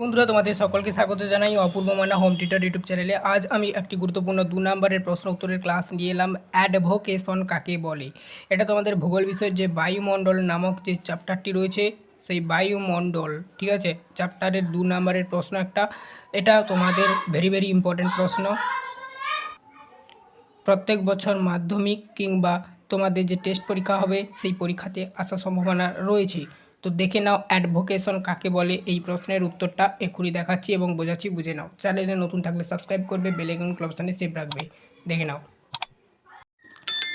বন্ধুরা, তোমাদের সকলকে স্বাগত জানাই অপূর্ব মানা হোম টিউটার ইউটিউব চ্যানেলে। আজ আমি একটি গুরুত্বপূর্ণ দু নম্বরের প্রশ্ন উত্তরের ক্লাস নিয়ে এলাম, অ্যাডভোকেশন কাকে বলে? এটা তোমাদের ভূগোল বিষয়ের যে বায়ুমণ্ডল নামক যে চ্যাপ্টারটি রয়েছে, সেই বায়ুমণ্ডল, ঠিক আছে? চ্যাপ্টারের দু নম্বরের প্রশ্ন একটা। এটা তোমাদের ভেরি ভেরি ইম্পর্ট্যান্ট প্রশ্ন। প্রত্যেক বছর মাধ্যমিক কিংবা তোমাদের যে টেস্ট পরীক্ষা হবে, সেই পরীক্ষাতে আসার সম্ভাবনা রয়েছে। তো দেখে নাও অ্যাডভোকেশন কাকে বলে? এই প্রশ্নের উত্তরটা এক্ষুনি দেখাচ্ছি এবং বোঝাচ্ছি, বুঝে নাও। চ্যানেলে নতুন থাকলে সাবস্ক্রাইব করবে বেলেগন ক্লবসানে সেভ রাখবে। দেখে নাও।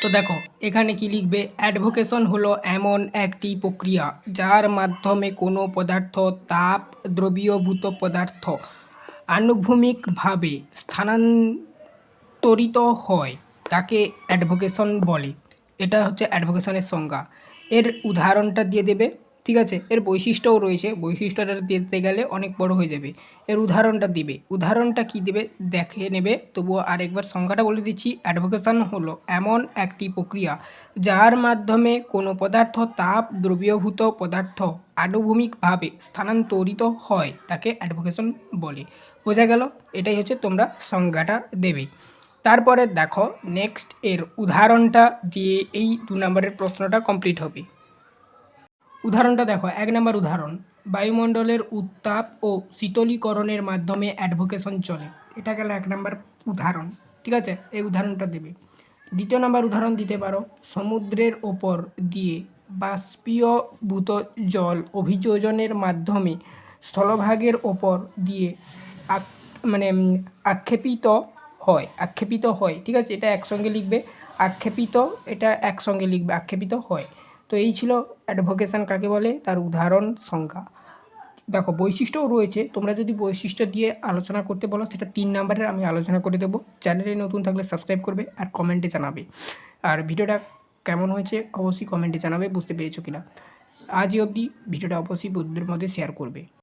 তো দেখো, এখানে কি লিখবে? অ্যাডভোকেশন হলো এমন একটি প্রক্রিয়া যার মাধ্যমে কোনো পদার্থ, তাপ, দ্রবীভূত পদার্থ আনুভূমিকভাবে স্থানান্তরিত হয়, তাকে অ্যাডভোকেশন বলে। এটা হচ্ছে অ্যাডভোকেশনের সংজ্ঞা। এর উদাহরণটা দিয়ে দেবে। ঠিক আছে, এর বৈশিষ্ট্যও রয়েছে। বৈশিষ্ট্যটা দিতে গেলে অনেক বড় হয়ে যাবে। এর উদাহরণটা দিবে। উদাহরণটা কি দেবে? দেখে নেবে। তবুও আরেকবার সংজ্ঞাটা বলে দিচ্ছি। অ্যাডভোকেশন হলো এমন একটি প্রক্রিয়া যার মাধ্যমে কোনো পদার্থ তাপ দ্রবীভূত পদার্থ আনুভূমিকভাবে স্থানান্তরিত হয়, তাকে অ্যাডভোকেশন বলে। বোঝা গেল? এটাই হচ্ছে তোমরা সংজ্ঞাটা দেবে। তারপরে দেখো নেক্সট এর উদাহরণটা দিয়ে এই দু নম্বরের প্রশ্নটা কমপ্লিট হবে। উদাহরণটা দেখো, এক নম্বর উদাহরণ, বায়ুমণ্ডলের উত্তাপ ও শীতলীকরণের মাধ্যমে অ্যাডভোকেশন চলে। এটা গেল এক নম্বর উদাহরণ, ঠিক আছে? এই উদাহরণটা দেবে। দ্বিতীয় নম্বর উদাহরণ দিতে পারো, সমুদ্রের ওপর দিয়ে বাষ্পীয়ভূত জল অভিযোজনের মাধ্যমে স্থলভাগের ওপর দিয়ে মানে আক্ষেপিত হয় আক্ষেপিত হয়, ঠিক আছে? এটা একসঙ্গে লিখবে, আক্ষেপিত, এটা একসঙ্গে লিখবে, আক্ষেপিত হয়। তো এই ছিল অ্যাডভোকেশান কাকে বলে? তার উদাহরণ সংখ্যা দেখো, বৈশিষ্ট্যও রয়েছে। তোমরা যদি বৈশিষ্ট্য দিয়ে আলোচনা করতে বলো, সেটা তিন নাম্বারের আমি আলোচনা করে দেবো। চ্যানেলে নতুন থাকলে সাবস্ক্রাইব করবে আর কমেন্টে জানাবে। আর ভিডিওটা কেমন হয়েছে অবশ্যই কমেন্টে জানাবে, বুঝতে পেরেছ কিনা? আজই অবধি ভিডিওটা অবশ্যই বন্ধুদের মধ্যে শেয়ার করবে।